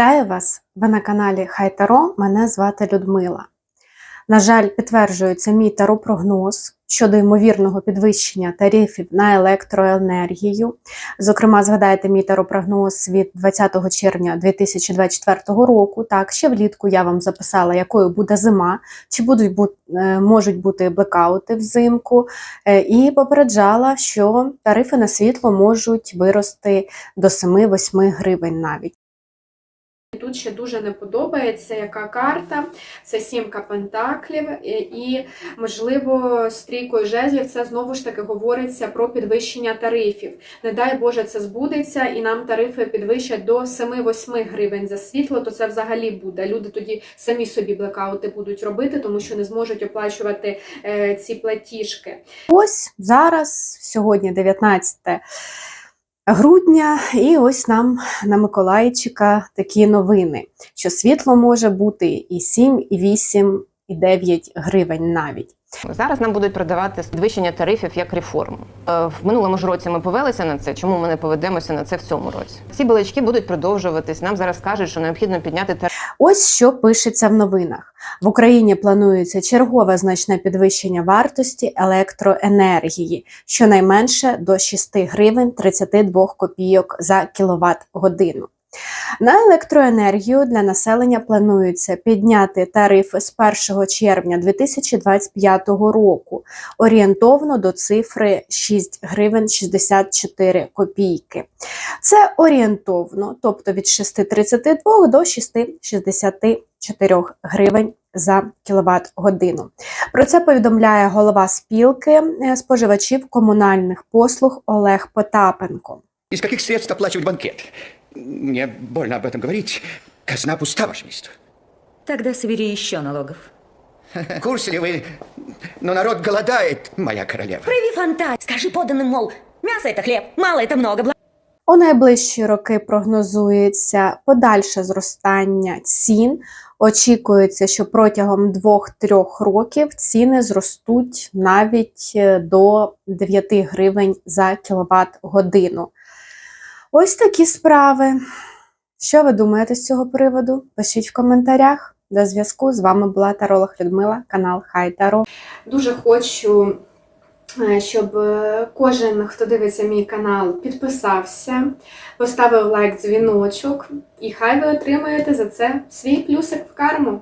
Вітаю вас! Ви на каналі Хай Таро. Мене звати Людмила. На жаль, підтверджується мій таро-прогноз щодо ймовірного підвищення тарифів на електроенергію. Зокрема, згадайте мій таро-прогноз від 20 червня 2024 року. Так, ще влітку я вам записала, якою буде зима, чи будуть бу- е, можуть бути блекаути взимку, е, і попереджала, що тарифи на світло можуть вирости до 7-8 гривень навіть. Тут ще дуже не подобається, яка карта. Це сімка пентаклів, і, можливо, стрійкою жезлів це знову ж таки говориться про підвищення тарифів. Не дай Боже, це збудеться, і нам тарифи підвищать до 7-8 гривень за світло, то це взагалі буде. Люди тоді самі собі блекаути будуть робити, тому що не зможуть оплачувати е, ці платіжки. Ось зараз, сьогодні 19 грудня, і ось нам на Миколайчика такі новини, що світло може бути і 7, і 8, і 9 гривень навіть. Зараз нам будуть продавати підвищення тарифів як реформу. Е, В минулому ж році ми повелися на це. Чому ми не поведемося на це в цьому році? Ці балачки будуть продовжуватись. Нам зараз кажуть, що необхідно підняти тарифи. Ось що пишеться в новинах. В Україні планується чергове значне підвищення вартості електроенергії, щонайменше до 6 гривень 32 копійок за кіловат годину. На електроенергію для населення планується підняти тарифи з 1 червня 2025 року орієнтовно до цифри 6 гривень 64 копійки. Це орієнтовно, тобто від 6,32 до 6,64 гривень за кіловат годину. Про це повідомляє голова спілки е, споживачів комунальних послуг Олег Потапенко. Из каких средств оплачивать банкет? Мне больно об этом говорить. Казна пуста, ваше величество. Тогда собери еще налогов. В курсе ли вы? Но народ голодает, моя королева. Прояви фантазию. Скажи поданным, мол, мясо это хлеб, мало это много, бла. У найближчі роки прогнозується подальше зростання цін. Очікується, що протягом 2-3 років ціни зростуть навіть е, до 9 гривень за кіловат годину. Ось такі справи. Що ви думаєте з цього приводу? Пишіть в коментарях. До зв'язку з вами була Таролог Людмила, канал Хай Таро. Дуже хочу, е, щоб е, кожен, хто дивиться мій канал, підписався, поставив лайк, дзвіночок, і хай ви отримаєте за це свій плюсик в карму.